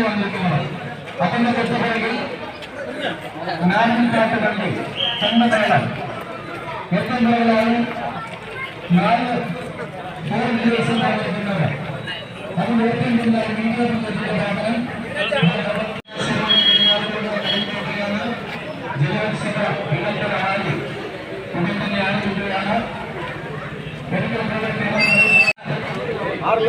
വന്നിരിക്കുന്നത് തൊട്ടുപിറകിൽ നാട്ടിൻകാട്ടുകളിൽ ചെമ്മതേളം ഏറ്റവും మొత్తం జరగాలి నాలుగు ఫోర్ రిజర్వేషన్ అవును ఓపెన్ చేయాలి మీడియా ఆరు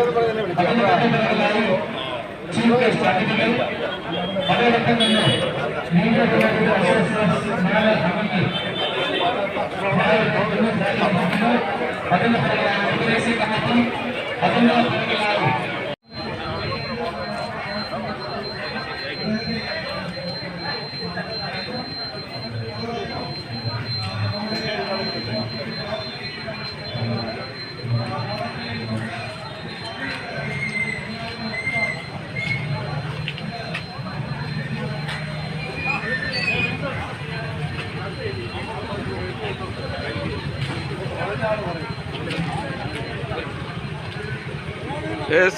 Atau mau pergi ke sini, atau mau pergi. এস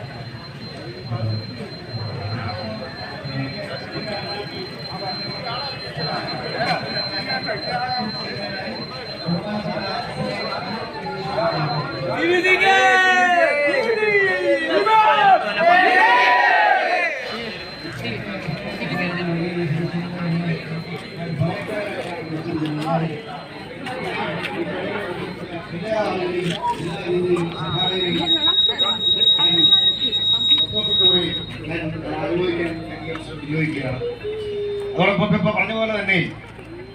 അതോടൊപ്പം ഇപ്പൊ പറഞ്ഞ പോലെ തന്നെ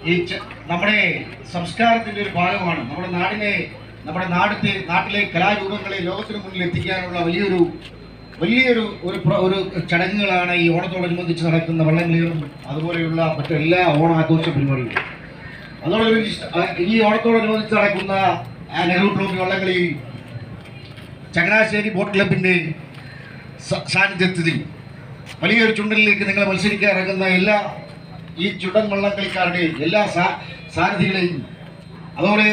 ഈ നമ്മുടെ സംസ്കാരത്തിന്റെ ഒരു ഭാഗമാണ്. നമ്മുടെ നാടിനെ നമ്മുടെ നാടിന്റെ നാട്ടിലെ കലാരൂപങ്ങളെ ലോകത്തിന് മുന്നിൽ എത്തിക്കാനുള്ള വലിയൊരു വലിയൊരു ഒരു ഒരു ചടങ്ങുകളാണ് ഈ ഓണത്തോടനുബന്ധിച്ച് നടക്കുന്ന വള്ളംകളികളും അതുപോലെയുള്ള മറ്റെല്ലാ ഓണാഘോഷ പരിപാടികളും. ആ, ഈ ഓണത്തോടനുബന്ധിച്ച് നടക്കുന്ന നെഹ്റു ട്രോഫി വള്ളംകളി ചങ്ങനാശ്ശേരി ബോട്ട് ക്ലബിന്റെ സ- സാന്നിധ്യത്തിൽ വലിയൊരു ചുണ്ടലിലേക്ക് നിങ്ങൾ മത്സരിക്കാൻ ഇറങ്ങുന്ന എല്ലാ ഈ ചുണ്ടൻ വള്ളംകളിക്കാരുടെയും എല്ലാ സാന്നിധ്യങ്ങളെയും അതുപോലെ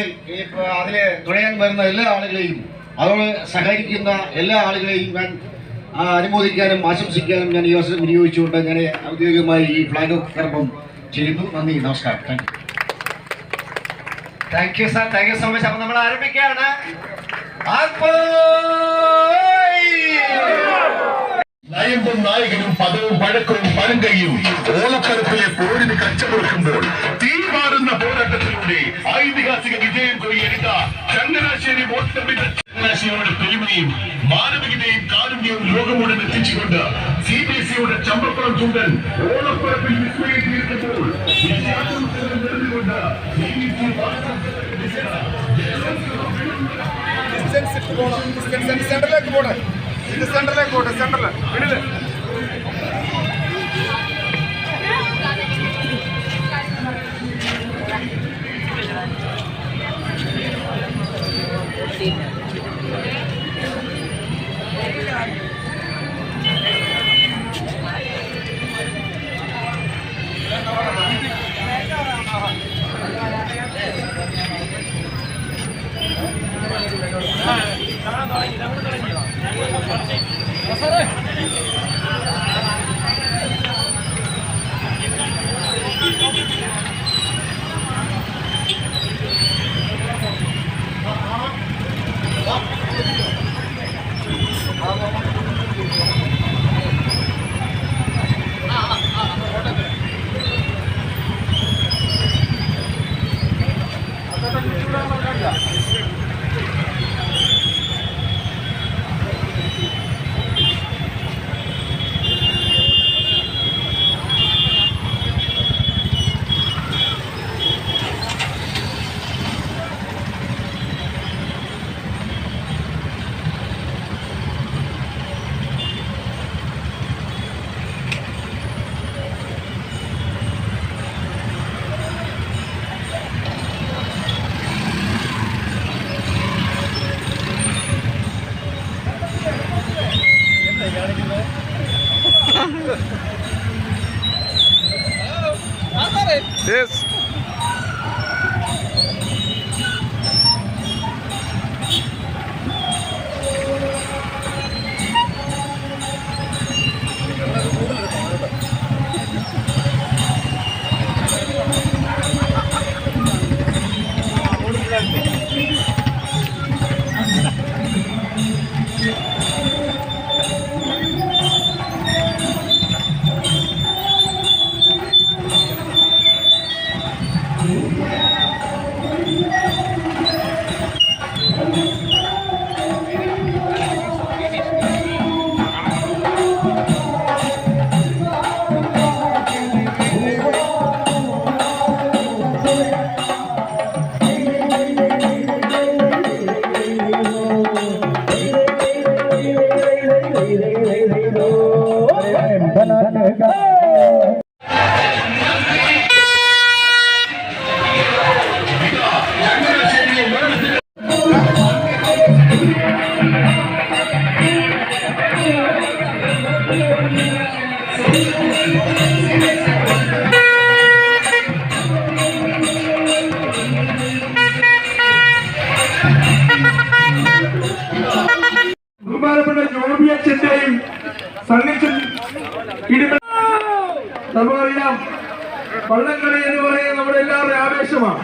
അതിലെ തുഴയാൻ വരുന്ന എല്ലാ ആളുകളെയും അതോടെ സഹകരിക്കുന്ന എല്ലാ ആളുകളെയും ഞാൻ അനുമോദിക്കാനും ആശംസിക്കാനും ഞാൻ ഈ അവസരം വിനിയോഗിച്ചുകൊണ്ട് ഞാൻ ഔദ്യോഗികമായി ഈ ഫ്ലാഗ് ഓഫ് കർമ്മം ചെയ്യുന്നു. നന്ദി നമസ്കാരം. Thank thank you sir thank you so much അപ്പൊ നമ്മൾ ആരംഭിക്കുകയാണ്. നയമ്പും നായകനും പദവും പഴക്കവും പഴങ്കയും ഓണക്കരത്തിലെ പോരിന് കച്ചമുറുക്കുമ്പോൾ തീമാറുന്ന പോരാട്ടത്തിലൂടെ ഐതിഹാസിക വിജയം കൊയ്യരുത ചങ്ങനാശ്ശേരി വോട്ടമിന്റെ ശിക്ഷയുടെ പെരുമയും മാനവികതയും കാരുണ്യവും ലോകമുടൻ എത്തിച്ചുകൊണ്ട് സി ബി എസ് സിയുടെ ചമ്പക്കുളം ചുണ്ടൻ ഓണപ്പറപ്പിൽ വള്ളംകളി എന്ന് പറയുന്നത് നമ്മുടെ എല്ലാവരുടെയും ആവേശമാണ്.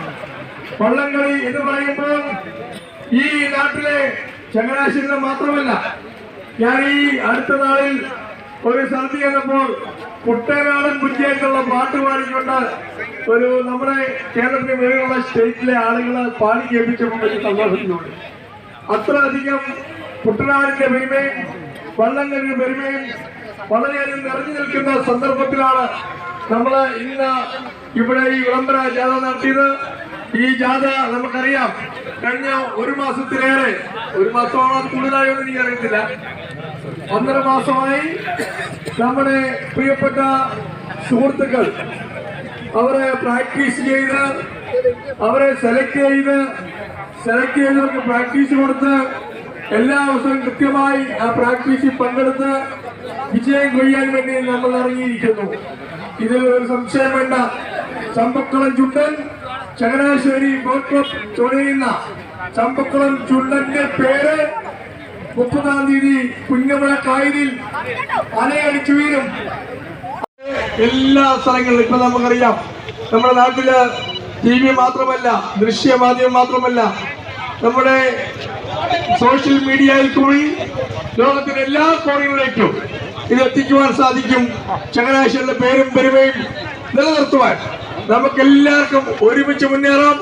വള്ളംകളി എന്ന് പറയുമ്പോൾ ഈ നാട്ടിലെ ചങ്ങനാശ്ശേരി മാത്രമല്ല ഞാൻ ഈ അടുത്ത നാളിൽ ഒരു സന്ധി കണ്ടപ്പോൾ കുട്ടനാടൻ കുറ്റിയായിട്ടുള്ള പാട്ട് പാടിക്കൊണ്ട് ഒരു നമ്മുടെ കേരളത്തിന് മേലുള്ള സ്റ്റേറ്റിലെ ആളുകളെ പാടി കേൾപ്പിച്ചപ്പോൾ വലിയ സന്തോഷത്തിനുണ്ട് അത്രയധികം കുട്ടനാടിന്റെ പെരുമയും വള്ളങ്ങളുടെ പെരുമയും വളരെയധികം നിറഞ്ഞു നിൽക്കുന്ന സന്ദർഭത്തിലാണ് നമ്മൾ ഇന്ന് ഇവിടെ ഈ വിളംബര ജാഥ നടത്തിയത് ഈ ജാഥ നമുക്കറിയാം. കഴിഞ്ഞ ഒരു മാസത്തിലേറെ ഒരു മാസമാണോ കൂടുതലായോ എന്ന് എനിക്കറിയത്തില്ല. ഒന്നര മാസമായി നമ്മുടെ പ്രിയപ്പെട്ട സുഹൃത്തുക്കൾ അവരെ പ്രാക്ടീസ് ചെയ്ത് അവരെ സെലക്ട് ചെയ്ത് സെലക്ട് ചെയ്തവർക്ക് പ്രാക്ടീസ് കൊടുത്ത് എല്ലാ ദിവസവും കൃത്യമായി ആ പ്രാക്ടീസിൽ പങ്കെടുത്ത് വിജയം കൊയ്യാൻ വേണ്ടി നമ്മൾ ഇറങ്ങിയിരിക്കുന്നു. ഇതിൽ ഒരു സംശയം വേണ്ട. ചമ്പക്കുളം ചുണ്ടൻ ചങ്ങനാശ്ശേരി ബോട്ട് ക്ലബ് ചമ്പക്കുളം ചുണ്ടന്റെ പേര് മുപ്പതാം തീയതി കുഞ്ഞമല കായലിൽ അലയടിച്ചു വീരും എല്ലാ സ്ഥലങ്ങളിലും ഇപ്പൊ നമുക്കറിയാം. നമ്മുടെ നാട്ടിൽ ടി വി മാത്രമല്ല ദൃശ്യമാധ്യമം മാത്രമല്ല നമ്മുടെ സോഷ്യൽ മീഡിയയിൽ കൂടി ലോകത്തിന്റെ എല്ലാ കോണുകളിലേക്കും ഇത് എത്തിക്കുവാൻ സാധിക്കും. ചങ്ങനാശ്ശേരിയുടെ പേരും പെരുമയും നിലനിർത്തുവാൻ നമുക്കെല്ലാവർക്കും ഒരുമിച്ച് മുന്നേറാം.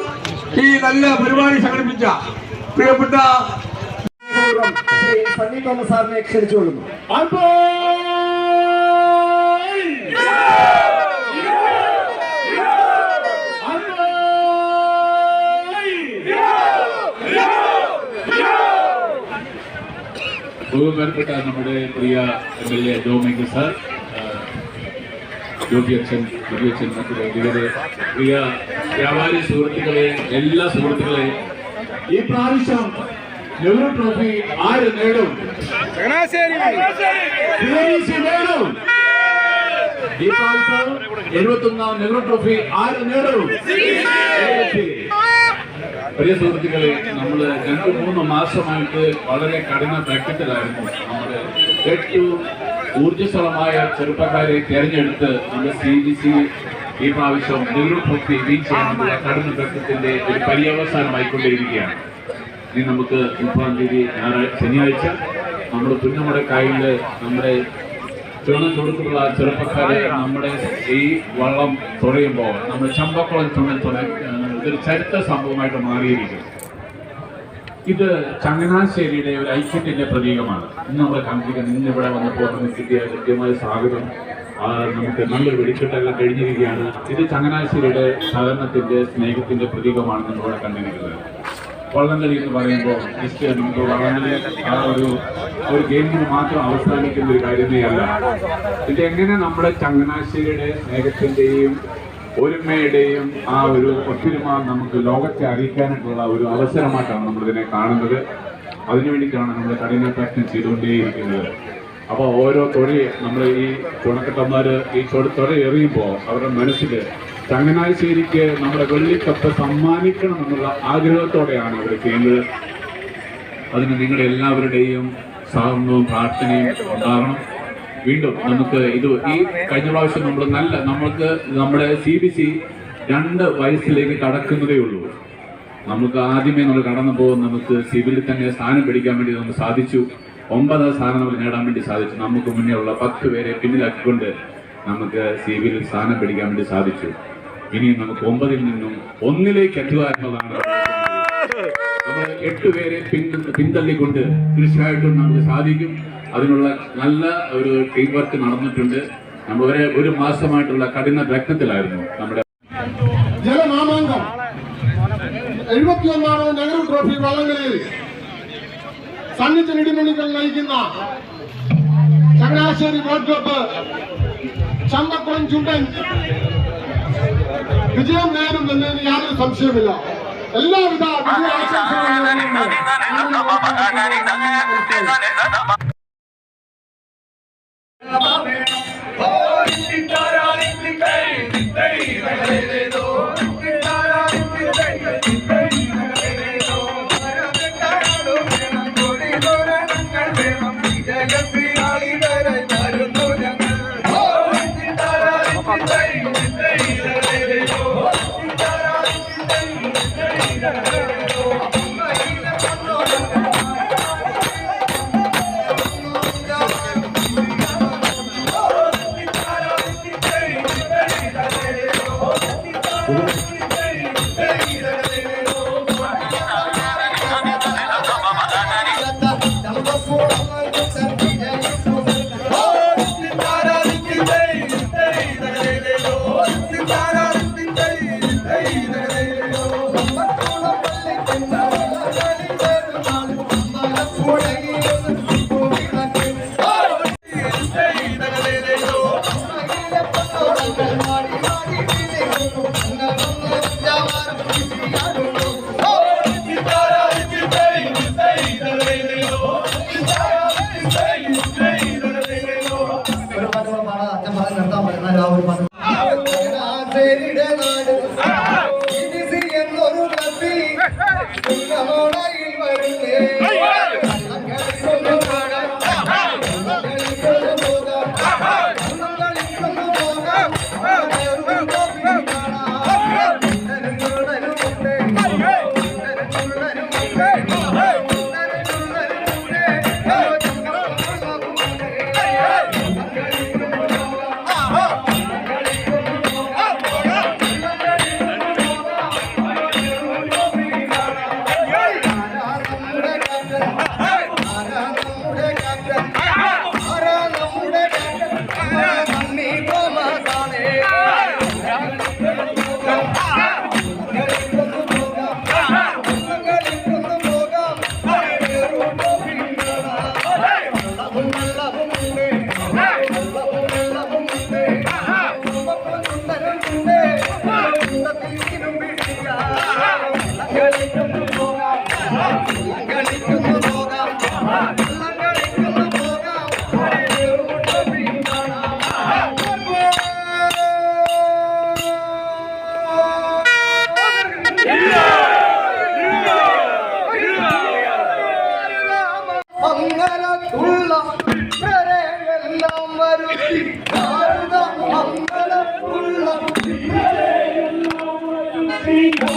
ഈ നല്ല പരിപാടി സംഘടിപ്പിച്ച പ്രിയപ്പെട്ട സണ്ണി തോമസ് സാറിനെ ക്ഷണിച്ചുകൊള്ളുന്നു. ബഹുമാനപ്പെട്ട നമ്മുടെ പ്രിയ എം എൽ എ ജോമേങ്ക് സാർ ആ, ജോബി അച്ഛൻ ജോബി അച്ഛൻ മറ്റു പ്രിയ വ്യാപാരി സുഹൃത്തുക്കളെ എല്ലാ സുഹൃത്തുക്കളെ ഈ പ്രാവശ്യം നെഹ്റു ട്രോഫി ആര് നേടും? നേടും. ഈ പ്രാവശ്യം എഴുപത്തൊന്നാം നെഹ്റു ട്രോഫി ആര് നേടും. പ്രിയ സുഹൃത്തുക്കളെ നമ്മൾ രണ്ട് മൂന്ന് മാസമായിട്ട് വളരെ കഠിന പ്രാക്ടിക്കലായിരുന്നു നമ്മുടെ ഏറ്റവും ഊർജസ്വലമായ ചെറുപ്പക്കാരെ തിരഞ്ഞെടുത്ത് നമ്മുടെ സി ബി സി ഈ പ്രാവശ്യം നിരുപൂർത്തി വീഴ്ചയാണെന്നുള്ള കഠിന ഘട്ടത്തിന്റെ ഒരു പര്യവസാനമായിക്കൊണ്ടിരിക്കുകയാണ് ഇനി നമുക്ക് മുപ്പതാം തീയതി ശനിയാഴ്ച നമ്മുടെ പുന്നമടക്കായിൽ നമ്മുടെ ചുവന്ന ചുടുക്കുള്ള ചെറുപ്പക്കാരെ നമ്മുടെ ഈ വള്ളം തുഴയുമ്പോൾ നമ്മുടെ ചമ്പക്കുളം തുണ തുണ ഇതൊരു ചരിത്ര സംഭവമായിട്ട് മാറിയിരിക്കുന്നു. ഇത് ചങ്ങനാശ്ശേരിയുടെ ഒരു ഐക്യത്തിന്റെ പ്രതീകമാണ്. ഇന്ന് നമ്മൾ കണ്ടിരിക്കുന്നത് ഇന്ന് ഇവിടെ വന്നപ്പോൾ നമുക്ക് കിട്ടിയ കൃത്യമായ സ്വാഗതം. നമുക്ക് നല്ലൊരു വെടിക്കെട്ടെല്ലാം കഴിഞ്ഞിരിക്കുകയാണ്. ഇത് ചങ്ങനാശ്ശേരിയുടെ സഹകരണത്തിന്റെ സ്നേഹത്തിന്റെ പ്രതീകമാണ് നമ്മളിവിടെ കണ്ടിരിക്കുന്നത്. വള്ളംകളി എന്ന് പറയുമ്പോൾ ജസ്റ്റ് നമുക്ക് വള്ളംകളി ആ ഒരു ഒരു ഗെയിമിന് മാത്രം അവസാനിക്കുന്ന ഒരു കാര്യമേ അല്ല. ഇത് എങ്ങനെ നമ്മുടെ ചങ്ങനാശ്ശേരിയുടെ സ്നേഹത്തിന്റെയും ഒരുമയുടെയും ആ ഒരു ഒത്തൊരുമ നമുക്ക് ലോകത്തെ അറിയിക്കാനായിട്ടുള്ള ഒരു അവസരമായിട്ടാണ് നമ്മൾ ഇതിനെ കാണുന്നത്. അതിനുവേണ്ടിയിട്ടാണ് നമ്മൾ കഠിന പ്രയത്നം ചെയ്തുകൊണ്ടേയിരിക്കുന്നത്. അപ്പോൾ ഓരോ തൊഴി നമ്മൾ ഈ ചുണക്കട്ടന്മാർ ഈ തൊഴ എറിയുമ്പോൾ അവരുടെ മനസ്സിൽ ചങ്ങനാശ്ശേരിക്ക് നമ്മുടെ വെള്ളിക്കപ്പ് സമ്മാനിക്കണം എന്നുള്ള ആഗ്രഹത്തോടെയാണ് അവർ ചെയ്യുന്നത്. അതിന് നിങ്ങളുടെ എല്ലാവരുടെയും സഹകരണവും പ്രാർത്ഥനയും ഉണ്ടാകണം. വീണ്ടും നമുക്ക് ഇത് ഈ കഴിഞ്ഞ പ്രാവശ്യം നമ്മൾ നല്ല നമ്മൾക്ക് നമ്മുടെ സി ബി സി രണ്ട് വയസ്സിലേക്ക് കടക്കുന്നതേ ഉള്ളൂ. നമുക്ക് ആദ്യമേ നമ്മൾ കടന്നു പോകും നമുക്ക് സിവിലിൽ തന്നെ സ്ഥാനം പിടിക്കാൻ വേണ്ടി നമുക്ക് സാധിച്ചു. ഒമ്പതാം സ്ഥാനം നമുക്ക് നേടാൻ വേണ്ടി സാധിച്ചു. നമുക്ക് മുന്നേ ഉള്ള പത്ത് പേരെ പിന്നിലാക്കിക്കൊണ്ട് നമുക്ക് സിവിലിൽ സ്ഥാനം പിടിക്കാൻ വേണ്ടി സാധിച്ചു. ഇനി നമുക്ക് ഒമ്പതിൽ നിന്നും ഒന്നിലേക്ക് എത്തുക എന്നതാണ് നമ്മൾ എട്ട് പേരെ പിന്തള്ളിക്കൊണ്ട് തീർച്ചയായിട്ടും നമുക്ക് സാധിക്കും. അതിനുള്ള നല്ല ഒരു ടീം വർക്ക് നടന്നിട്ടുണ്ട്. നമ്മൾ ഒരു ഒരു മാസമായിട്ടുള്ള കഠിന രക്തത്തിലായിരുന്നു നമ്മുടെ ജലമാമാങ്കം എഴുപത്തിയൊന്നാമത് നെഹ്റു ട്രോഫി വള്ളംകളിയിൽ സന്നിധി നെടുമണികൾ നയിക്കുന്ന ചങ്ങനാശ്ശേരി ബോട്ട് ക്ലബ്ബ് ചമ്പക്കുളം ചുണ്ടൻ. വിജയം നേരും എന്നതിന് യാതൊരു സംശയമില്ല എല്ലാവിധ വിജയാശംസകളും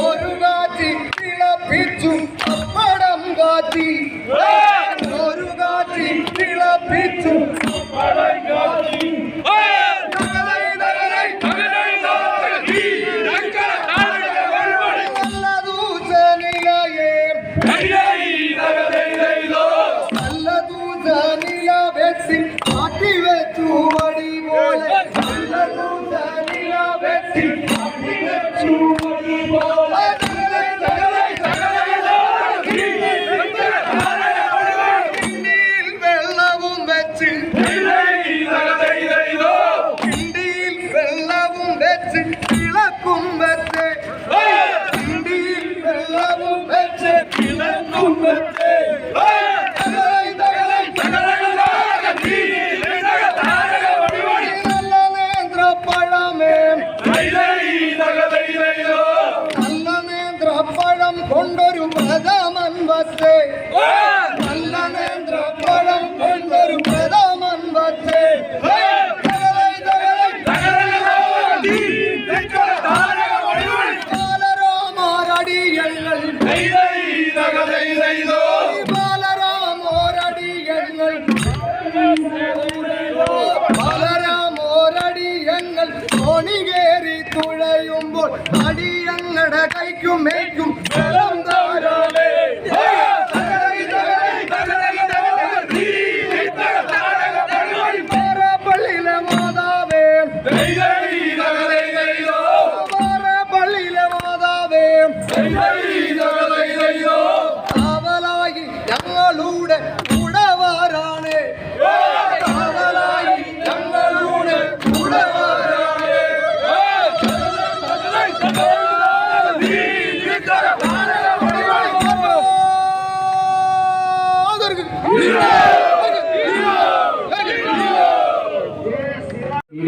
ഒരു കാറ്റി തിളപ്പിച്ചു അപ്പടം കാറ്റി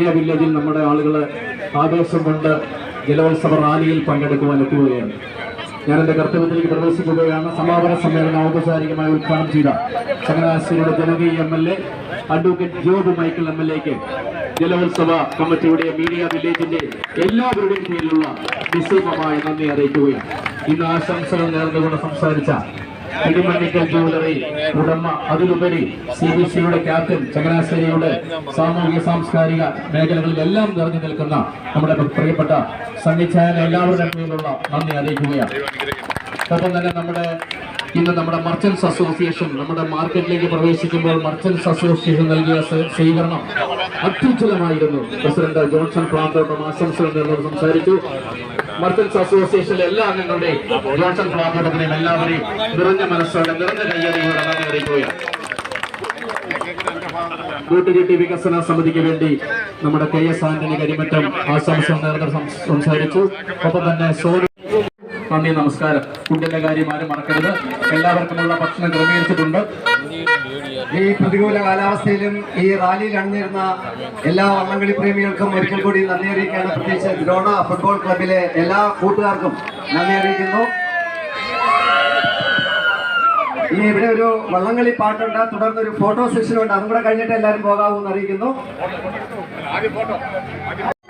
മീഡിയ വില്ലേജിൽ നമ്മുടെ ആളുകൾ ആവേശം കൊണ്ട് ജലോത്സവ റാലിയിൽ പങ്കെടുക്കുവാൻ എത്തുകയാണ്. ഞാൻ എന്റെ കർത്തവ്യത്തിലേക്ക് പ്രവേശിക്കുകയാണ്. സമാപന സമ്മേളനം ഔപചാരികമായി ഉദ്ഘാടനം ചെയ്ത ചങ്ങനാശ്ശേരിയുടെ ജനകീയ M L A advocate Job Michael M L എക്ക് ജലോത്സവ കമ്മിറ്റിയുടെ മീഡിയ വില്ലേജിന്റെ എല്ലാവരുടെയും പേരിലുള്ള നിസ്സീമമായ നന്ദി അറിയിക്കുകയാണ്. ഇന്ന് ആശംസകൾ നേർന്നുകൊണ്ട് സംസാരിച്ച ഇടിമണ്ണിക്കൽ ജ്വല്ലറി ഉടമ അതിലുപരി സി ബി സിയുടെ ക്യാപ്റ്റൻ ചങ്ങനാശ്ശേരിയുടെ സാമൂഹ്യ സാംസ്കാരിക മേഖലകളിലെല്ലാം നിറഞ്ഞു നിൽക്കുന്ന നമ്മുടെ പ്രിയപ്പെട്ട സണ്ണിച്ചായന എല്ലാവരുടെ പേരിലുള്ള നന്ദി അറിയിക്കുകയാണ്. ഒപ്പം തന്നെ നമ്മുടെ ഇന്ന് നമ്മുടെ മർച്ചൻസ് അസോസിയേഷൻ നമ്മുടെ മാർക്കറ്റിലേക്ക് പ്രവേശിക്കുമ്പോൾ മർച്ചൻസ് അസോസിയേഷൻ നൽകിയ സ്വ- സ്വീകരണം അത്യുജ്വലമായിരുന്നു. പ്രസിഡന്റ് ജോൺസൺ പ്ലാന്തോട്ടം ആശംസകൾ സംസാരിച്ചു. മർച്ചന്റ്സ് അസോസിയേഷനിലെ എല്ലാ അംഗങ്ങളുടെയും ജോൺസൺ എല്ലാവരെയും നിറഞ്ഞ മനസ്സോടെ നിറഞ്ഞ കയ്യറിയോടെ നന്ദി അറിയിക്കുകയാണ് കൂട്ടുകെട്ടി വികസന സമിതിക്ക് വേണ്ടി നമ്മുടെ കെ എസ് ആന്റണി കരിമറ്റം ആശംസ നേരത്തെ സംസാരിച്ചു. ഒപ്പം തന്നെ സോനു നന്ദി നമസ്കാരം. ഫുഡിന്റെ കാര്യം ആരും മറക്കരുത്. എല്ലാവർക്കുമുള്ള ഭക്ഷണം ക്രമീകരിച്ചിട്ടുണ്ട്. ഈ പ്രതികൂല കാലാവസ്ഥയിലും ഈ റാലിയിൽ അണിനിരുന്ന എല്ലാ വള്ളംകളി പ്രേമികൾക്കും ഒരിക്കൽ കൂടി നന്ദി അറിയിക്കുകയാണ്. പ്രത്യേകിച്ച് ദ്രോണ ഫുട്ബോൾ ക്ലബിലെ എല്ലാ കൂട്ടുകാർക്കും നന്ദി അറിയിക്കുന്നു. ഇനി ഇവിടെ ഒരു വള്ളംകളി പാട്ടുണ്ട്. തുടർന്ന് ഒരു ഫോട്ടോ സെഷനുണ്ട് അതും കൂടെ കഴിഞ്ഞിട്ട് എല്ലാവരും പോകാവൂ അറിയിക്കുന്നു ും.